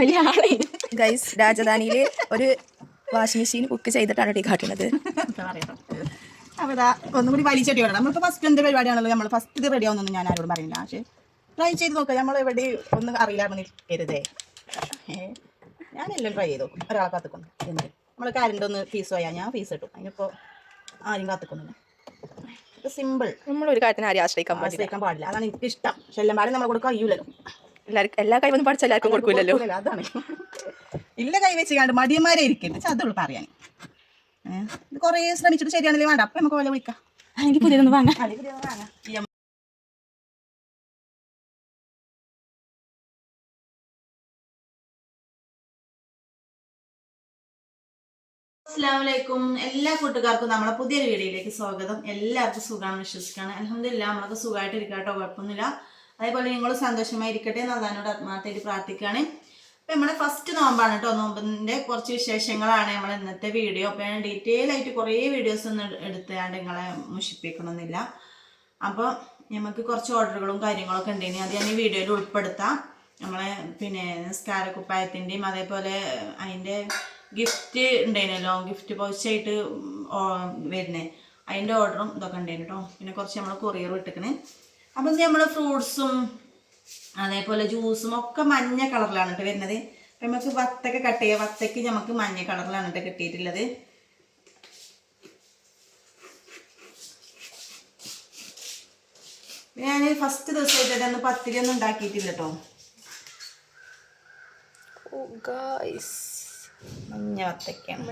വലിയ ആളെ ഗൈസ് രാജധാനിയിൽ ഒരു വാഷിംഗ് മെഷീൻ ബുക്ക് ചെയ്തിട്ടാണ് ഈ കാട്ടുന്നത്. അപ്പോൾ ഇതാ ഒന്നും കൂടി വലിച്ചട്ടി വേണം നമ്മളിപ്പോൾ ഫസ്റ്റ് എന്ത് പരിപാടിയാണല്ലോ നമ്മൾ ഫസ്റ്റ് ഇത് റെഡി ആവുന്നൊന്നും ഞാൻ ആരോടും പറയില്ല പക്ഷേ ട്രൈ ചെയ്ത് നോക്കുക നമ്മൾ എവിടെ ഒന്നും അറിയില്ലാന്ന് നിൽക്കരുതേ. ഞാനെല്ലാം ട്രൈ ചെയ്തു. ഒരാളെ കാത്തിക്കൊണ്ട് എന്ത്? നമ്മൾ കരണ്ട് ഒന്ന് ഫീസ് പോയാൽ ഞാൻ ഫീസ് ഇട്ടു. അതിനിപ്പോൾ ആരും കാത്തുക്കുന്നില്ല. സിമ്പിൾ നമ്മളൊരു കാര്യത്തിന് ആരെയും ആശ്രയിക്കാൻ പാടില്ല. ആശ്രയിക്കാൻ പാടില്ല. അതാണ് എനിക്ക് ഇഷ്ടം ശല്യന്മാരെ നമ്മൾ കൊടുക്കാൻ കഴിയൂലല്ലോ. എല്ലാവർക്കും എല്ലാ കൈവന്നും പഠിച്ച എല്ലാവർക്കും കൊടുക്കൂലല്ലോ. അതാണ്. ഇല്ല കൈ വെച്ച് കണ്ട് മടിയന്മാരെ ഇരിക്കും. പക്ഷെ അതുള്ളൂ പറയാൻ. കൊറേ ഇത് കുറേ ശ്രമിച്ചിട്ട് ശരിയാണല്ലേ വേണ്ട. അപ്പം നമുക്ക് പോലെ വിളിക്കാം. എനിക്ക് പുതിയതൊന്നും വാങ്ങാം. അസ്സാമലൈക്കും എല്ലാ കൂട്ടുകാർക്കും നമ്മളെ പുതിയൊരു വീഡിയോയിലേക്ക് സ്വാഗതം. എല്ലാവർക്കും സുഖമാണ് വിശ്വസിക്കുകയാണ്. അലഹമില്ല നമ്മളൊക്കെ സുഖമായിട്ട് ഇരിക്കാട്ടോ കുഴപ്പമൊന്നുമില്ല. അതേപോലെ നിങ്ങൾ സന്തോഷമായിരിക്കട്ടെ എന്ന് അതാനോട് ആത്മാർത്ഥമായിട്ട് പ്രാർത്ഥിക്കുകയാണ്. അപ്പം നമ്മുടെ ഫസ്റ്റ് നോമ്പാണ് കേട്ടോ. നോമ്പിന്റെ കുറച്ച് വിശേഷങ്ങളാണ് നമ്മൾ ഇന്നത്തെ വീഡിയോ. അപ്പം ഞാൻ ഡീറ്റെയിൽ ആയിട്ട് കുറേ വീഡിയോസ് ഒന്നും എടു- എടുത്താണ്ട് നിങ്ങളെ മുഷിപ്പിക്കണമെന്നില്ല അപ്പോൾ നമുക്ക് കുറച്ച് ഓർഡറുകളും കാര്യങ്ങളൊക്കെ ഉണ്ടെങ്കിൽ അത് ഞാൻ ഈ വീഡിയോയിൽ ഉൾപ്പെടുത്താം. നമ്മളെ പിന്നെ നിസ്കാരക്കുപ്പായത്തിന്റെയും അതേപോലെ അതിന്റെ ഗിഫ്റ്റ് ഉണ്ടായിരുന്നല്ലോ ഗിഫ്റ്റ് പൗച്ചായിട്ട് വരുന്നത് അതിന്റെ ഓർഡറും ഇതൊക്കെ ഉണ്ടായിരുന്നു കേട്ടോ പിന്നെ കുറച്ച് നമ്മൾ കൊറിയർ വിട്ടിക്കണ്. അപ്പം നമ്മൾ ഫ്രൂട്ട്സും അതേപോലെ ജ്യൂസും ഒക്കെ മഞ്ഞ കളറിലാണ് കേട്ടോ വരുന്നത്. അപ്പം നമുക്ക് വത്തക്ക കട്ട് ചെയ്യുക വത്തക്ക് നമുക്ക് മഞ്ഞ കളറിലാണ് കേട്ടോ കിട്ടിയിട്ടുള്ളത്. ഞാൻ ഫസ്റ്റ് ദിവസമായിട്ട് അന്ന് പത്തിരി ഒന്നും ഉണ്ടാക്കിയിട്ടില്ല കേട്ടോ മഞ്ഞ വത്തക്കാണ്.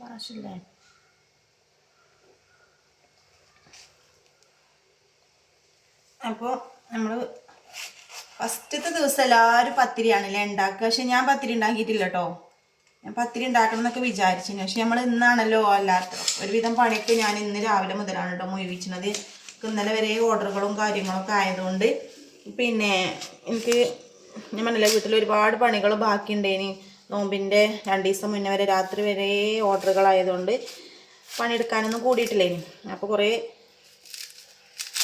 കാശില്ലേ അപ്പോൾ നമ്മൾ ഫസ്റ്റത്തെ ദിവസം എല്ലാവരും പത്തിരിയാണല്ലേ ഉണ്ടാക്കുക. പക്ഷെ ഞാൻ പത്തിരി ഉണ്ടാക്കിയിട്ടില്ല കേട്ടോ ഞാൻ പത്തിരി ഉണ്ടാക്കണം എന്നൊക്കെ വിചാരിച്ചിരുന്നു പക്ഷെ നമ്മൾ ഇന്നാണല്ലോ അല്ലാത്ത ഒരുവിധം പണിയൊക്കെ ഞാൻ ഇന്ന് രാവിലെ മുതലാണ് കേട്ടോ മുഴുവിച്ചത് ഇന്നലെ വരെ ഓർഡറുകളും കാര്യങ്ങളൊക്കെ ആയതുകൊണ്ട് പിന്നെ എനിക്ക് ഞാൻ പറഞ്ഞില്ല വീട്ടിൽ ഒരുപാട് പണികൾ ബാക്കിയുണ്ടേനി. നോമ്പിന്റെ രണ്ട് ദിവസം മുന്നേ വരെ രാത്രി വരെ ഓർഡറുകളായതുകൊണ്ട് പണിയെടുക്കാനൊന്നും കൂടിയിട്ടില്ലേനി. അപ്പോൾ കുറേ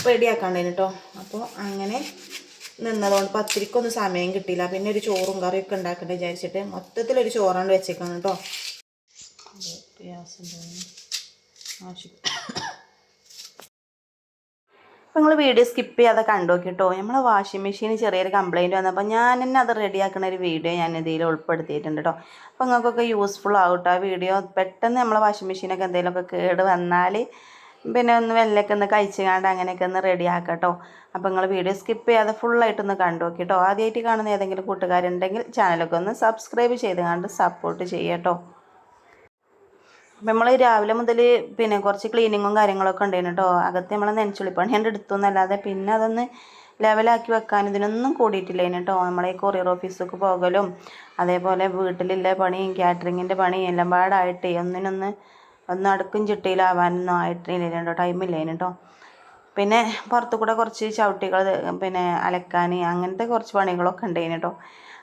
റെഡിയാക്കാണ്ടേന് കേട്ടോ അപ്പോൾ അങ്ങനെ നിന്നതുകൊണ്ട് പത്തിരിക്കൊന്നും സമയം കിട്ടിയില്ല. പിന്നെ ഒരു ചോറും കറിയൊക്കെ ഉണ്ടാക്കണ്ട വിചാരിച്ചിട്ട് മൊത്തത്തിലൊരു ചോറാണ് വെച്ചേക്കാണ് കേട്ടോ അപ്പോൾ നിങ്ങൾ വീഡിയോ സ്കിപ്പ് ചെയ്യാതെ കണ്ടു നോക്കിട്ടോ നമ്മളെ വാഷിംഗ് മെഷീന് ചെറിയൊരു കംപ്ലയിന്റ് വന്നപ്പോൾ ഞാൻ തന്നെ അത് റെഡിയാക്കുന്ന ഒരു വീഡിയോ ഞാൻ ഇതിൽ ഉൾപ്പെടുത്തിയിട്ടുണ്ട് കേട്ടോ അപ്പോൾ നിങ്ങൾക്കൊക്കെ യൂസ്ഫുൾ ആവും ആ വീഡിയോ. പെട്ടെന്ന് നമ്മളെ വാഷിംഗ് മെഷീനൊക്കെ എന്തെങ്കിലുമൊക്കെ കേട് വന്നാൽ പിന്നെ ഒന്ന് വെല്ലൊക്കെ ഒന്ന് കഴിച്ചുകാണ്ട് അങ്ങനെയൊക്കെ ഒന്ന് റെഡിയാക്കാം കേട്ടോ അപ്പോൾ നിങ്ങൾ വീഡിയോ സ്കിപ്പ് ചെയ്യാതെ ഫുള്ളായിട്ടൊന്ന് കണ്ടു നോക്കി കേട്ടോ ആദ്യമായിട്ട് കാണുന്ന ഏതെങ്കിലും കൂട്ടുകാരുണ്ടെങ്കിൽ ചാനലൊക്കെ ഒന്ന് സബ്സ്ക്രൈബ് ചെയ്ത് കണ്ട് സപ്പോർട്ട് ചെയ്യാട്ടോ. അപ്പം നമ്മൾ രാവിലെ മുതൽ പിന്നെ കുറച്ച് ക്ലീനിങ്ങും കാര്യങ്ങളൊക്കെ ഉണ്ടായിരുന്നു കേട്ടോ അകത്ത് നമ്മൾ നെഞ്ചുളിപ്പണി എന്റെ എടുത്തൊന്നല്ലാതെ പിന്നെ അതൊന്ന് ലെവലാക്കി വെക്കാൻ ഇതിനൊന്നും കൂടിയിട്ടില്ലേനു കേട്ടോ നമ്മളെ കൊറിയർ ഓഫീസിലേക്ക് പോകലും അതേപോലെ വീട്ടിലുള്ള പണിയും കാറ്ററിങ്ങിന്റെ പണിയും എല്ലാം പാടായിട്ട് ഒന്നിനൊന്ന് ഒന്ന് അടുക്കും ചിട്ടയിലാവാനൊന്നും ആയിട്ടില്ല കേട്ടോ ടൈമില്ലേനു കേട്ടോ പിന്നെ പുറത്തു കൂടെ കുറച്ച് ചവിട്ടികൾ പിന്നെ അലക്കാൻ അങ്ങനത്തെ കുറച്ച് പണികളൊക്കെ ഉണ്ടായിന് കേട്ടോ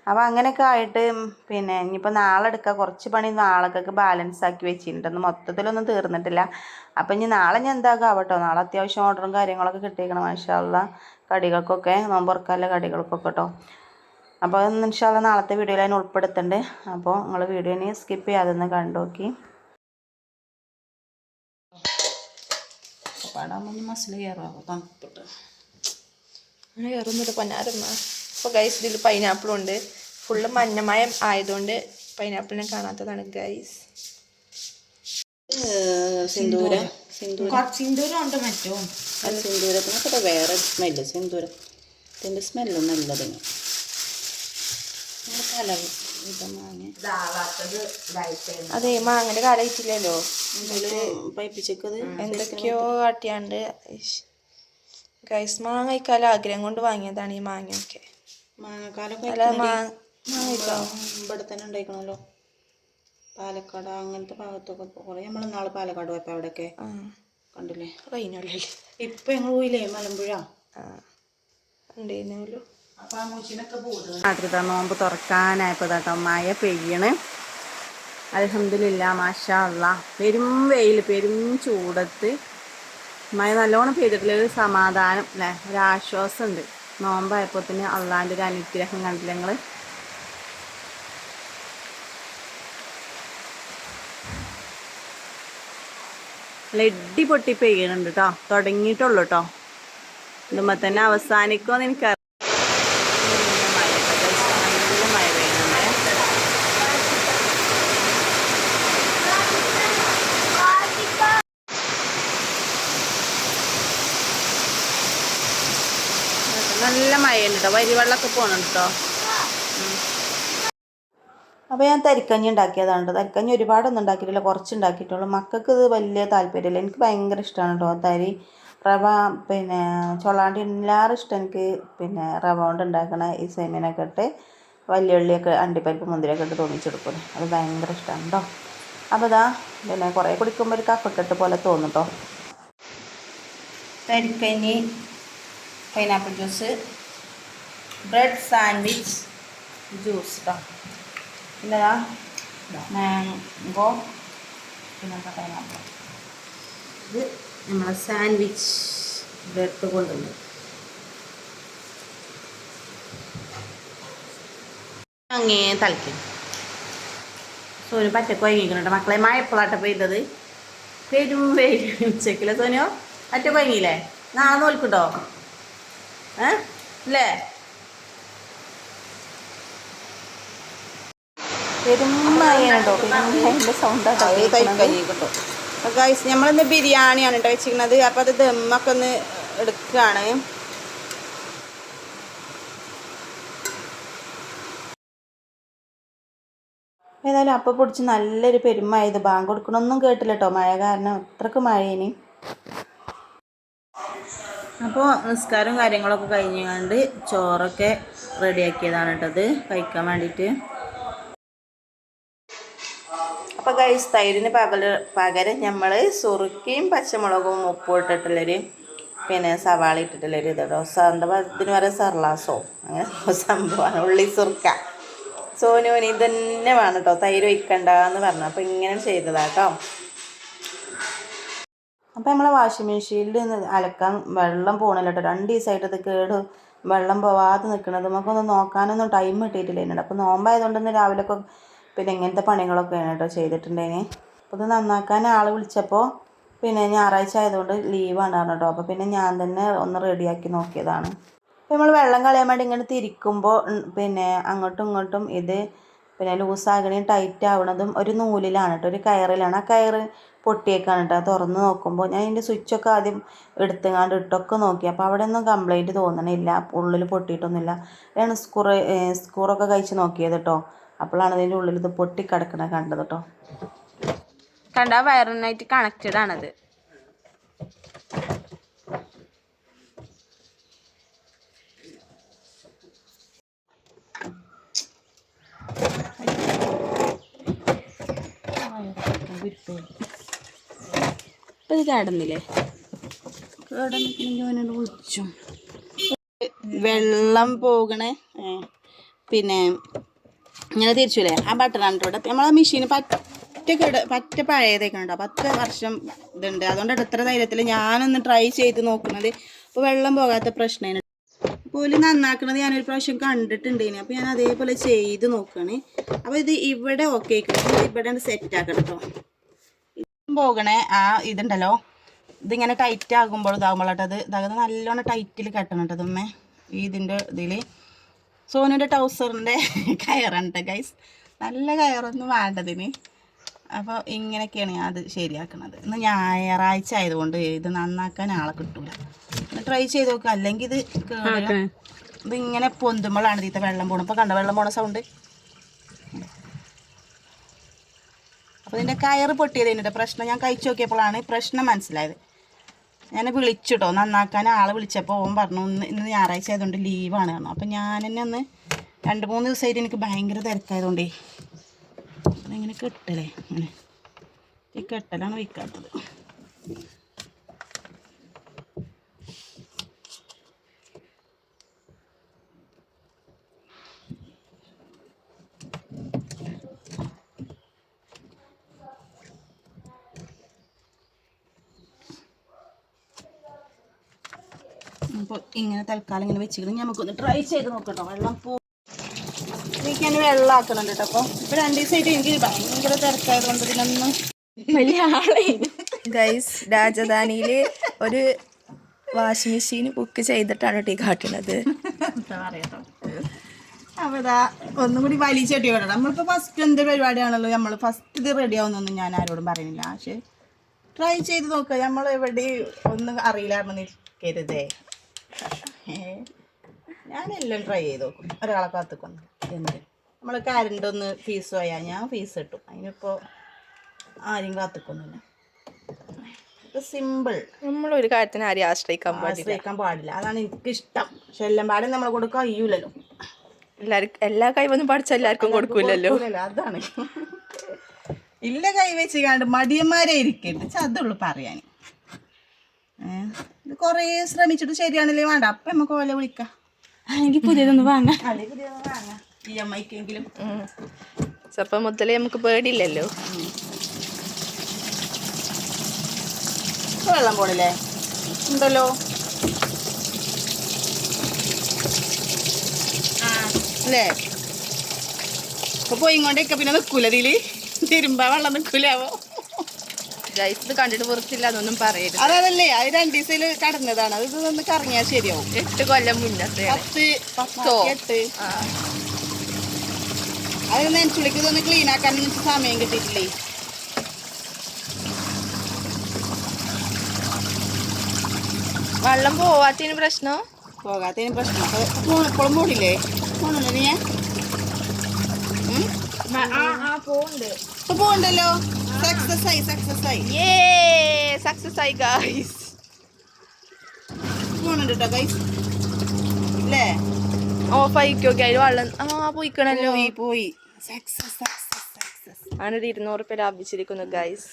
അപ്പോൾ അങ്ങനെയൊക്കെ ആയിട്ട് പിന്നെ ഇനിയിപ്പോൾ നാളെ എടുക്കുക കുറച്ച് പണി നാളേക്കൊക്കെ ബാലൻസ് ആക്കി വെച്ചിട്ടുണ്ടെന്ന് മൊത്തത്തിലൊന്നും തീർന്നിട്ടില്ല. അപ്പം ഇനി നാളെ ഞാൻ എന്താക്കുക ആവട്ടോ നാളെ അത്യാവശ്യം ഓർഡറും കാര്യങ്ങളൊക്കെ കിട്ടിയേക്കണം മാഷാള്ള കടികൾക്കൊക്കെ നോമ്പുറക്കാനുള്ള കടികൾക്കൊക്കെ കേട്ടോ അപ്പോൾ ഇൻഷാല്ല നാളത്തെ വീഡിയോയിൽ അതിന് ഉൾപ്പെടുത്തുന്നുണ്ട് അപ്പോൾ നിങ്ങൾ വീഡിയോ ഇനി സ്കിപ്പ് ചെയ്യാതെ ഒന്ന് കണ്ടു നോക്കി പാടാൻ മസിൽ കയറാമോ തണുപ്പിട്ട് അങ്ങനെ കയറുന്നില്ല പൊന്നാരമ്മ. അപ്പോൾ ഗൈസ് ഇതിൽ പൈനാപ്പിളും ഉണ്ട്. ഫുള്ള് മഞ്ഞമയം ആയതുകൊണ്ട് പൈനാപ്പിളിനെ കാണാത്തതാണ് ഗൈസ് സിന്ദൂരം. സിന്ദൂര. സിന്ദൂരം ഉണ്ട് മറ്റോ? അത് സിന്ദൂരത്തിനൊക്കെ വേറെ സ്മെല്ല് സിന്ദൂരം. ഇതിന്റെ സ്മെല്ല് നല്ലതിന്. വിധമാണ് അതെ മാങ്ങന്റെ കാലമായിട്ടില്ലല്ലോ പൈപ്പിച്ചത് എന്തൊക്കെയോ കാട്ടിയാണ്ട്. ഗൈസ് മാങ്ങ കഴിക്കാല ആഗ്രഹം കൊണ്ട് വാങ്ങിയതാണ് ഈ മാങ്ങയൊക്കെ. ഇവിടെ തന്നെ ഉണ്ടായിക്കണല്ലോ പാലക്കാട് അങ്ങനത്തെ ഭാഗത്തൊക്കെ കുറേ നമ്മൾ നാളെ പാലക്കാട് പോയപ്പോൾ അവിടെയൊക്കെ ഒക്കെ കണ്ടില്ലേ? കഴിഞ്ഞല്ലേ ഇപ്പം ഞങ്ങൾ പോയില്ലേ മലമ്പുഴ? ആ. ഉണ്ടായിരുന്നല്ലോ നാട്ടിലത്തെ നോമ്പ് തുറക്കാനായപ്പോ കേട്ടോ മഴ പെയ്യണ്. അലഹമില്ല മാഷാ അല്ല പെരും വെയിൽ പെരും ചൂടത്ത്. മഴ നല്ലോണം പെയ്തിട്ടുള്ള ഒരു സമാധാനം അല്ലേ ഒരാശ്വാസമുണ്ട് നോമ്പായപ്പോ തന്നെ അള്ളാന്റെ ഒരു അനുഗ്രഹം കണ്ടില്ല ഞങ്ങൾ ലഡ്ഡി പൊട്ടി പെയ്യണുണ്ട് കേട്ടോ തുടങ്ങിയിട്ടുള്ളൂ കേട്ടോ ഇതുമ്പോ തന്നെ അവസാനിക്കുമെന്ന് എനിക്ക് മഴയുണ്ട് കേട്ടോ വരിവെള്ളമൊക്കെ പോകണുണ്ട് കേട്ടോ അപ്പോൾ ഞാൻ തരിക്കഞ്ഞി ഉണ്ടാക്കിയതാണ് തരിക്കഞ്ഞി ഒരുപാടൊന്നും ഉണ്ടാക്കിയിട്ടില്ല. കുറച്ച് ഉണ്ടാക്കിയിട്ടുള്ളൂ മക്കൾക്ക് ഇത് വലിയ താല്പര്യമില്ല. എനിക്ക് ഭയങ്കര ഇഷ്ടമാണ് കേട്ടോ തരി. റവ പിന്നെ ചൊള്ളാണ്ടി എല്ലാവരും ഇഷ്ടം എനിക്ക് പിന്നെ റവ കൊണ്ട് ഉണ്ടാക്കണ ഈ സേമിയനൊക്കെ ഇട്ട് വലിയ ഉള്ളിയൊക്കെ അണ്ടിപ്പരിപ്പ് മുന്തിരിയൊക്കെ ഇട്ട് തോന്നിച്ചെടുക്കും അത് ഭയങ്കര ഇഷ്ടമാണ് കേട്ടോ അപ്പോൾ ഇതാ പിന്നെ കുറേ കുടിക്കുമ്പോൾ ഒരു കഫക്കെട്ട് പോലെ തോന്നും തരിക്കഞ്ഞി pineapple juice bread sandwich juice കേട്ടോ പിന്നെ മാംഗോ പിന്നെ പൈനാപ്പിൾ ഇത് നമ്മളെ സാൻഡ്വിച്ച് ബ്രെഡ് കൊണ്ടുണ്ട് അങ്ങേ തളിക്കും സോനു പറ്റക്ക് വൈകിക്കുന്നുണ്ട് മക്കളെ മഴ എപ്പോഴാട്ടെ പെയ്തത്? പെരും വെയിൽ ഉച്ചക്കില്ല സോനു? പറ്റ വൈകിയില്ലേ? നാളെ നോൽക്കുണ്ടോ ഏ? ഇല്ലേ? സൗണ്ടാണ് ഗൈസ് നമ്മളിന്ന് ബിരിയാണിയാണ് കേട്ടോ. വെച്ചിരിക്കുന്നത് അപ്പോൾ അത് ദമ്മൊക്കെ ഒന്ന് എടുക്കുകയാണ് ഏതായാലും അപ്പം പൊടിച്ച് നല്ലൊരു പെരുമായത്. ഇത് ബാങ്ക് കൊടുക്കണമൊന്നും കേട്ടില്ല കേട്ടോ. മഴ കാരണം അത്രയ്ക്ക് മഴയിനി അപ്പോൾ നിസ്കാരവും കാര്യങ്ങളൊക്കെ കഴിഞ്ഞുകൊണ്ട് ചോറൊക്കെ റെഡിയാക്കിയതാണ് കേട്ടത് കഴിക്കാൻ വേണ്ടിയിട്ട്. അപ്പോൾ കൈസ് തൈരിന് പകൽ പകരം നമ്മൾ സുറുക്കിയും പച്ചമുളകും ഉപ്പും ഇട്ടിട്ടുള്ളൊരു പിന്നെ സവാള ഇട്ടിട്ടുള്ളൊരു ഇതോ ഇതിന് പറയുക സർലാസോ. അങ്ങനെ സംഭവമാണ്. ഉള്ളി സുറുക്ക. സോനുവിന് തന്നെ വേണം കേട്ടോ തൈര് ഒഴിക്കണ്ട എന്ന് പറഞ്ഞു അപ്പോൾ ഇങ്ങനെ ചെയ്തതാട്ടോ അപ്പോൾ നമ്മളെ വാഷിംഗ് മെഷീനിൽ അലക്കാൻ വെള്ളം പോകണില്ല കേട്ടോ രണ്ട് ദിവസമായിട്ട് അത് കേട് വെള്ളം പോവാതെ നിൽക്കണത് നമുക്കൊന്ന് നോക്കാനൊന്നും ടൈം കിട്ടിയിട്ടില്ല എന്നോട് അപ്പോൾ നോമ്പായതുകൊണ്ട് തന്നെ രാവിലെയൊക്കെ പിന്നെ ഇങ്ങനത്തെ പണികളൊക്കെയാണ് കേട്ടോ ചെയ്തിട്ടുണ്ടേന്. അപ്പോൾ ഇത് നന്നാക്കാൻ ആൾ വിളിച്ചപ്പോൾ പിന്നെ ഞായറാഴ്ച ആയതുകൊണ്ട് ലീവാണ് കേട്ടോ. അപ്പോൾ പിന്നെ ഞാൻ തന്നെ ഒന്ന് റെഡിയാക്കി നോക്കിയതാണ്. അപ്പോൾ നമ്മൾ വെള്ളം കളയാൻ വേണ്ടി ഇങ്ങനെ തിരിക്കുമ്പോൾ പിന്നെ അങ്ങോട്ടും ഇങ്ങോട്ടും ഇത് പിന്നെ ലൂസാകണയും ടൈറ്റ് ആവണതും ഒരു നൂലിലാണ് കേട്ടോ ഒരു കയറിലാണ്. ആ കയറ് പൊട്ടിയേക്കാണ് കേട്ടോ. തുറന്ന് നോക്കുമ്പോൾ ഞാൻ ഇതിന്റെ സ്വിച്ചൊക്കെ ആദ്യം എടുത്തുങ്ങാണ്ട് ഇട്ടൊക്കെ നോക്കി. അപ്പോൾ അവിടെ ഒന്നും കംപ്ലൈന്റ് തോന്നണില്ല. ഉള്ളിൽ പൊട്ടിയിട്ടൊന്നുമില്ല. ഞാൻ സ്കൂറ് സ്കൂറൊക്കെ കഴിച്ച് നോക്കിയത് കേട്ടോ. അപ്പോഴാണ് ഇതിന്റെ ഉള്ളിൽ ഇത് പൊട്ടിക്കിടക്കണ കണ്ടത് കേട്ടോ കണ്ട വയറിനായിട്ട് കണക്റ്റഡ് ആണത്. ഇത് കേടന്നില്ലേ? കേടന്നിട്ട് വിളിച്ചു. വെള്ളം പോകണേ. പിന്നെ ഇങ്ങനെ തിരിച്ചില്ലേ ആ ബട്ടണാണ് ഇവിടെ നമ്മളെ മെഷീൻ പറ്റ പറ്റ ഉണ്ടോ? പത്ത് വർഷം ഇതുണ്ട്. അതുകൊണ്ട് എത്ര ധൈര്യത്തിൽ ഞാനൊന്ന് ട്രൈ ചെയ്ത് നോക്കുന്നത്. അപ്പോൾ വെള്ളം പോകാത്ത പ്രശ്നമാണ് പോലെ നന്നാക്കണത് ഞാനൊരു പ്രാവശ്യം കണ്ടിട്ടുണ്ടേനി. അപ്പോൾ ഞാൻ അതേപോലെ ചെയ്ത് നോക്കുകയാണ് അപ്പോൾ ഇത് ഇവിടെ ഓക്കെ ഇവിടെ സെറ്റ് ആക്കണം കേട്ടോ പോകണേ. ആ ഇതുണ്ടല്ലോ. ഇതിങ്ങനെ ടൈറ്റ് ആകുമ്പോൾ ഇതാകുമ്പോഴാട്ടോ അത്. ഇതാകുന്നത് നല്ലോണം ടൈറ്റിൽ കെട്ടണം കേട്ടോ ഇതുമ്മേ. ഇതിന്റെ ഇതിൽ സോനുവിന്റെ ടൗസറിന്റെ കയറാണ് കേട്ടോ ഗൈസ് നല്ല കയറൊന്നും വേണ്ടതിന്. അപ്പോൾ ഇങ്ങനെയൊക്കെയാണ് ഞാൻ അത് ശരിയാക്കുന്നത് ഇന്ന് ഞായറാഴ്ച ആയതുകൊണ്ട് ഇത് നന്നാക്കാൻ ആളെ കിട്ടൂല. ഒന്ന് ട്രൈ ചെയ്ത് നോക്കുക അല്ലെങ്കിൽ ഇത് കേടില്ല ഇത് ഇങ്ങനെ പൊന്തുമ്പോഴാണ് ഇതിത്തെ വെള്ളം പോകണം ഇപ്പോൾ കണ്ട വെള്ളം പോണ സൗണ്ട് അപ്പോൾ ഇതിന്റെ കയറ് പൊട്ടിയത് ഇതിന്റെ പ്രശ്നം ഞാൻ കഴിച്ചു നോക്കിയപ്പോഴാണ് പ്രശ്നം മനസ്സിലായത്. ഞാൻ വിളിച്ചിട്ടോ. നന്നാക്കാൻ ആളെ വിളിച്ചപ്പോൾ ഓൻ പറഞ്ഞു ഇന്ന് ഇന്ന് ഞായറാഴ്ച ആയതുകൊണ്ട് ലീവാണ് കാരണം അപ്പം ഞാൻ തന്നെ ഒന്ന് രണ്ട് മൂന്ന് ദിവസമായിട്ട് എനിക്ക് ഭയങ്കര തിരക്കായതുകൊണ്ടേ ഇങ്ങനെ കെട്ടലേ അങ്ങനെ ഈ കെട്ടലാണ് വയ്ക്കാത്തത്. അപ്പോൾ ഇങ്ങനെ തൽക്കാലം ഇങ്ങനെ വെച്ചിട്ട് നമുക്കൊന്ന് ട്രൈ ചെയ്ത് നോക്കട്ടോ. വെള്ളം പോ എനിക്ക് ഞാൻ വെള്ളമാക്കുന്നുണ്ട് കേട്ടോ. അപ്പോൾ ഇപ്പോൾ രണ്ട് ദിവസമായിട്ട് എനിക്ക് ഭയങ്കര തിരക്കായതുകൊണ്ട് ഇതിനൊന്നും വലിയ ആളെ ഗൈസ് രാജധാനിയിൽ ഒരു വാഷിംഗ് മെഷീൻ ബുക്ക് ചെയ്തിട്ടാണ് കേട്ടോ ഈ കാട്ടുന്നത്. അപ്പോൾ ഇതാ ഒന്നും കൂടി വലിച്ചട്ടി വിടണം നമ്മളിപ്പോൾ ഫസ്റ്റ് എന്ത് പരിപാടിയാണല്ലോ? നമ്മൾ ഫസ്റ്റ് ഇത് റെഡി ആവുന്നൊന്നും ഞാൻ ആരോടും പറയുന്നില്ല. പക്ഷേ ട്രൈ ചെയ്ത് നോക്കുക നമ്മൾ എവിടെ ഒന്നും അറിയില്ലായിരുന്നു നിൽക്കരുതേ. ഞാനെല്ലാം ട്രൈ ചെയ്ത് നോക്കും. ഒരാളെ കാത്തുക്കൊന്ന്. എന്ത്? നമ്മൾ കരണ്ട് ഒന്ന് ഫീസ് പോയാൽ ഞാൻ ഫീസ് കിട്ടും അതിനിപ്പോൾ ആരും കാത്തുക്കൊന്നുമില്ല. സിമ്പിൾ നമ്മളൊരു കാര്യത്തിന് ആരെയും ആശ്രയിക്കാൻ പാടില്ല. ആശ്രയിക്കാൻ പാടില്ല. അതാണ് എനിക്കിഷ്ടം. പക്ഷെ എല്ലാം പാടും നമ്മൾ കൊടുക്കാൻ കഴിയൂലല്ലോ. എല്ലാവർക്കും എല്ലാ കൈവന്നും പഠിച്ച എല്ലാവർക്കും കൊടുക്കൂലല്ലോ. അതാണ്. ഇല്ല കൈ വെച്ച് കണ്ട് മടിയന്മാരെ ഇരിക്കരുത്. അതുള്ളൂ പറയാൻ ഇത് കുറേ ശ്രമിച്ചിട്ട് ശരിയാണല്ലേ വേണ്ട. അപ്പം നമുക്ക് ഓല വിളിക്കാം. എനിക്ക് പുതിയതൊന്ന് വാങ്ങാം. അല്ലെങ്കിൽ വാങ്ങാം. ചെറുപ്പം മുതലേ നമുക്ക് പേടിയില്ലല്ലോ. വെള്ളം പോണില്ലേ? ഉണ്ടല്ലോ. ആ അല്ലേ? ഇപ്പൊ പോയി കൊണ്ടേക്ക പിന്നെ നിക്കൂല ഇതിൽ. തിരുമ്പാ വെള്ളം നിക്കൂലാവോ ഗൈസ് ഇത് കണ്ടിട്ട് വെറുക്കില്ല എന്നൊന്നും പറയരുത്. അതല്ലേ അത് രണ്ട് ദിവസത്തിൽ കടന്നതാണ്. അത് ഇതൊന്ന് കറങ്ങിയാൽ ശരിയാവും. എട്ട് കൊല്ലം മുന്നത്തെ പത്ത് പത്തോ? എട്ട് അത് ഇതൊന്ന് ക്ലീൻ ആക്കാൻ എനിക്ക് സമയം കിട്ടിയിട്ടില്ലേ? വെള്ളം പോവാത്തതിന് പ്രശ്നം? പോകാത്തതിന് പ്രശ്നം. ഇപ്പോഴും പോണില്ലേ പോണല്ലോ നീ ഇപ്പൊ പോണ്ടല്ലോ സക്സസ് ആയി Yay! ആയി guys. പോണുണ്ട് ഗൈസ് അല്ലേ ഓഫ് ആയിക്കോക്കെ അതിൽ വെള്ളം ആ പോയിക്കണല്ലോ. പോയി പോയി. സക്സസ് സക്സസ് സക്സസ് ഇരുന്നൂറ് റുപ്യ ലാഭിച്ചിരിക്കുന്നു ഗൈസ്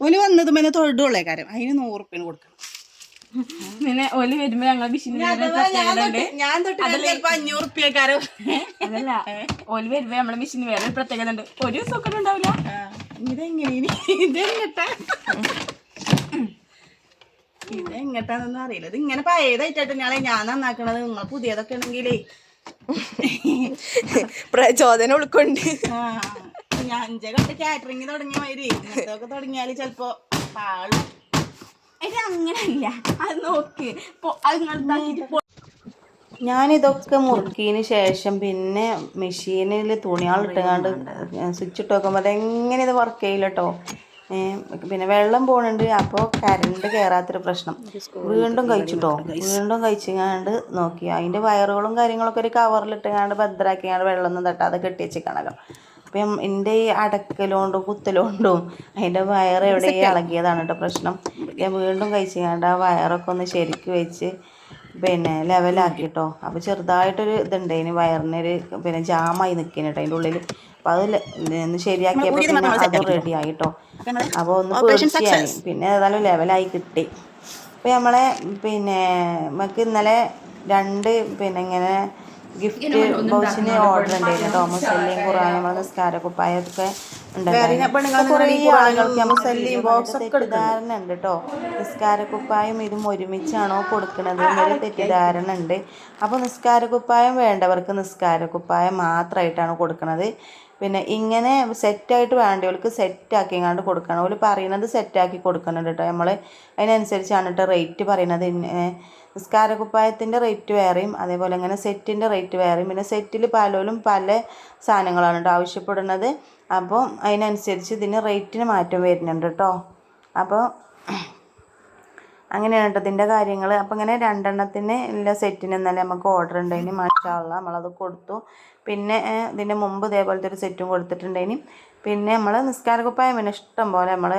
ഓൽ വന്നത് പിന്നെ തൊഴുതുള്ളേ കാര്യം. അതിന് നൂറ് ഉറുപ്പ്യന് കൊടുക്കണം. പിന്നെ ഒലി വരുമ്പോ ഞങ്ങൾ അതല്ല ഒലി വരുമ്പോ നമ്മളെ മിഷീന് വേറെ പ്രത്യേകത ഉണ്ട്. ഒരു സുഖം ഉണ്ടാവില്ല ഇതെങ്ങനെ ഇതെങ്ങട്ടാ? ഇതെങ്ങട്ടാന്നൊന്നും അറിയില്ല. ഇത് ഇങ്ങനെ പഴയതായിട്ടായിട്ട് ഞാളെ ഞാൻ നന്നാക്കണത്. നിങ്ങൾ പുതിയതൊക്കെ ഉണ്ടെങ്കിലേ. പ്രചോദനം ഉൾക്കൊണ്ട്. ഞാൻ അഞ്ചേ കണ്ട് കാറ്ററിങ് തുടങ്ങിയ മാതിരി. ഇതൊക്കെ തുടങ്ങിയാൽ ചെലപ്പോ പാളും. അങ്ങനല്ല അത് നോക്ക്. അത് നിങ്ങൾ ഞാനിതൊക്കെ മുറുക്കിയതിന് ശേഷം പിന്നെ മെഷീനിൽ തുണിയാളിട്ടുകാണ്ട് സ്വിച്ച് ഇട്ട് നോക്കുമ്പോൾ അതെങ്ങനെ ഇത് വർക്ക് ചെയ്യില്ല കേട്ടോ പിന്നെ വെള്ളം പോകുന്നുണ്ട് അപ്പോൾ കരണ്ട് കയറാത്തൊരു പ്രശ്നം. വീണ്ടും കഴിച്ചിട്ടോ? വീണ്ടും കഴിച്ചിങ്ങാണ്ട് നോക്കി. അതിന്റെ വയറുകളും കാര്യങ്ങളൊക്കെ ഒരു കവറിലിട്ടുകാണ്ട് ഭദ്രാക്കിങ്ങാണ്ട് വെള്ളമൊന്നും തട്ടാതെ കെട്ടി വെച്ചിക്കണല്ലോ അപ്പം എന്റെ ഈ അടക്കലോണ്ടും കുത്തലോണ്ടും അതിന്റെ വയറ് എവിടെയും ഇളകിയതാണ് കേട്ടോ പ്രശ്നം. ഞാൻ വീണ്ടും കഴിച്ചിങ്ങാണ്ട് ആ വയറൊക്കെ ഒന്ന് ശരിക്ക് വെച്ച് പിന്നെ ലെവലാക്കിട്ടോ. അപ്പോൾ ചെറുതായിട്ടൊരു ഇതുണ്ട് അതിന് വയറിനൊരു പിന്നെ ജാമായി നിൽക്കുന്നു കേട്ടോ അതിന്റെ ഉള്ളിൽ അപ്പോൾ അത് ഒന്ന് ശരിയാക്കിയപ്പോൾ പിന്നെ അത് റെഡി ആയിട്ടോ. അപ്പോൾ ഒന്ന് പേടിച്ചായി പിന്നെ ഏതായാലും ലെവലായി കിട്ടി. അപ്പോൾ നമ്മളെ പിന്നെ നമുക്ക് ഇന്നലെ രണ്ട് പിന്നെ ഇങ്ങനെ ഗിഫ്റ്റ് ബോക്സിന് ഓർഡർ ഉണ്ടായിരുന്നു തോമസ് മുസല്ലിയും ഖുറാൻ നമ്മളെ നിസ്കാര കുപ്പായൊക്കെ ഒക്കെ തെറ്റിദ്ധാരണ ഉണ്ട് കേട്ടോ നിസ്കാര കുപ്പായം ഇതും ഒരുമിച്ചാണോ കൊടുക്കുന്നത് എന്നൊരു തെറ്റിദ്ധാരണ ഉണ്ട്. അപ്പോൾ നിസ്കാര കുപ്പായം വേണ്ടവർക്ക് നിസ്കാര കുപ്പായം മാത്രമായിട്ടാണ് കൊടുക്കുന്നത് പിന്നെ ഇങ്ങനെ സെറ്റായിട്ട് വേണ്ടവർക്ക് സെറ്റാക്കിങ്ങാണ്ട് കൊടുക്കണം. ഓൽ പറയുന്നത് സെറ്റാക്കി കൊടുക്കുന്നുണ്ട് കേട്ടോ നമ്മൾ അതിനനുസരിച്ചാണ് കേട്ടോ റേറ്റ് പറയുന്നത്. നിസ്കാരകുപ്പായത്തിന്റെ റേറ്റ് വേറെയും അതേപോലെ ഇങ്ങനെ സെറ്റിന്റെ റേറ്റ് വേറെയും. പിന്നെ സെറ്റിൽ പലരും പല സാധനങ്ങളാണ് കേട്ടോ ആവശ്യപ്പെടുന്നത്. അപ്പോൾ അതിനനുസരിച്ച് ഇതിന് റേറ്റിന് മാറ്റം വരുന്നുണ്ട് കേട്ടോ അപ്പോൾ അങ്ങനെയാണ് കേട്ടോ ഇതിന്റെ കാര്യങ്ങൾ അപ്പോൾ ഇങ്ങനെ രണ്ടെണ്ണത്തിന് എല്ലാ സെറ്റിന് ഇന്നലെ നമുക്ക് ഓർഡർ ഉണ്ടായിന് മാഷാള്ള നമ്മളത് കൊടുത്തു. പിന്നെ ഇതിന്റെ മുമ്പ് ഇതേപോലത്തെ ഒരു സെറ്റും കൊടുത്തിട്ടുണ്ടായിന്. പിന്നെ നമ്മൾ നിസ്കാരക്കുപ്പായം പിന്നെ ഇഷ്ടം പോലെ നമ്മൾ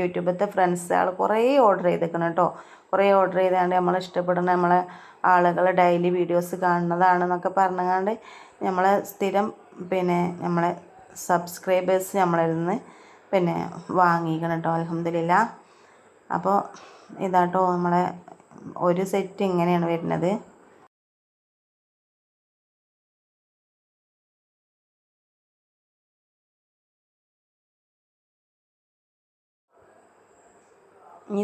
യൂട്യൂബിലത്തെ ഫ്രണ്ട്സ് ആൾ കുറേ ഓർഡർ ചെയ്തേക്കണം കേട്ടോ കുറേ ഓർഡർ ചെയ്താണ്ട് നമ്മൾ ഇഷ്ടപ്പെടുന്ന നമ്മളെ ആളുകൾ ഡെയിലി വീഡിയോസ് കാണുന്നതാണെന്നൊക്കെ പറഞ്ഞുകൊണ്ട് നമ്മളെ സ്ഥിരം പിന്നെ നമ്മളെ സബ്സ്ക്രൈബേഴ്സ് നമ്മളിൽ നിന്ന് പിന്നെ വാങ്ങിക്കണം കേട്ടോ അലഹമില്ല അപ്പോൾ ഇതാട്ടോ നമ്മളെ ഒരു സെറ്റ് ഇങ്ങനെയാണ് വരുന്നത്.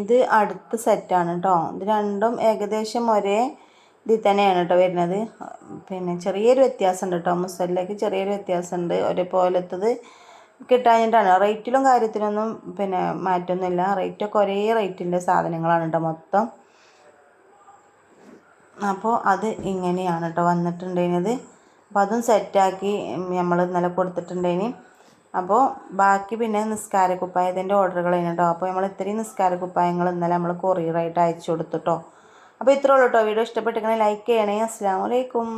ഇത് അടുത്ത സെറ്റാണ് കേട്ടോ ഇത് രണ്ടും ഏകദേശം ഒരേ ഇതിൽ തന്നെയാണ് കേട്ടോ വരുന്നത്. പിന്നെ ചെറിയൊരു വ്യത്യാസമുണ്ട് കേട്ടോ മുസലിലേക്ക് ചെറിയൊരു വ്യത്യാസമുണ്ട്. ഒരേപോലത്തത് കിട്ടാഞ്ഞിട്ടാണ്. റേറ്റിലും കാര്യത്തിലൊന്നും പിന്നെ മാറ്റമൊന്നുമില്ല റേറ്റൊക്കെ ഒരേ റേറ്റിന്റെ സാധനങ്ങളാണ് കേട്ടോ മൊത്തം. അപ്പോൾ അത് ഇങ്ങനെയാണ് കേട്ടോ വന്നിട്ടുണ്ടായിരുന്നത്. അപ്പോൾ അതും സെറ്റാക്കി നമ്മൾ ഇന്നലെ കൊടുത്തിട്ടുണ്ടായിന്. അപ്പോൾ ബാക്കി പിന്നെ നിസ്കാര കുപ്പായത്തിന്റെ ഓർഡറുകൾ കേട്ടോ. അപ്പോൾ നമ്മൾ ഇത്രയും നിസ്കാര കുപ്പായങ്ങൾ ഇന്നലെ നമ്മൾ കൊറിയറായിട്ട് അയച്ചു കൊടുത്തു കേട്ടോ. അപ്പോൾ ഇത്രേ ഉള്ളൂ കേട്ടോ. വീഡിയോ ഇഷ്ടപ്പെട്ടിരിക്കണേ ലൈക്ക് ചെയ്യണേ. അസ്സാം വലൈക്കും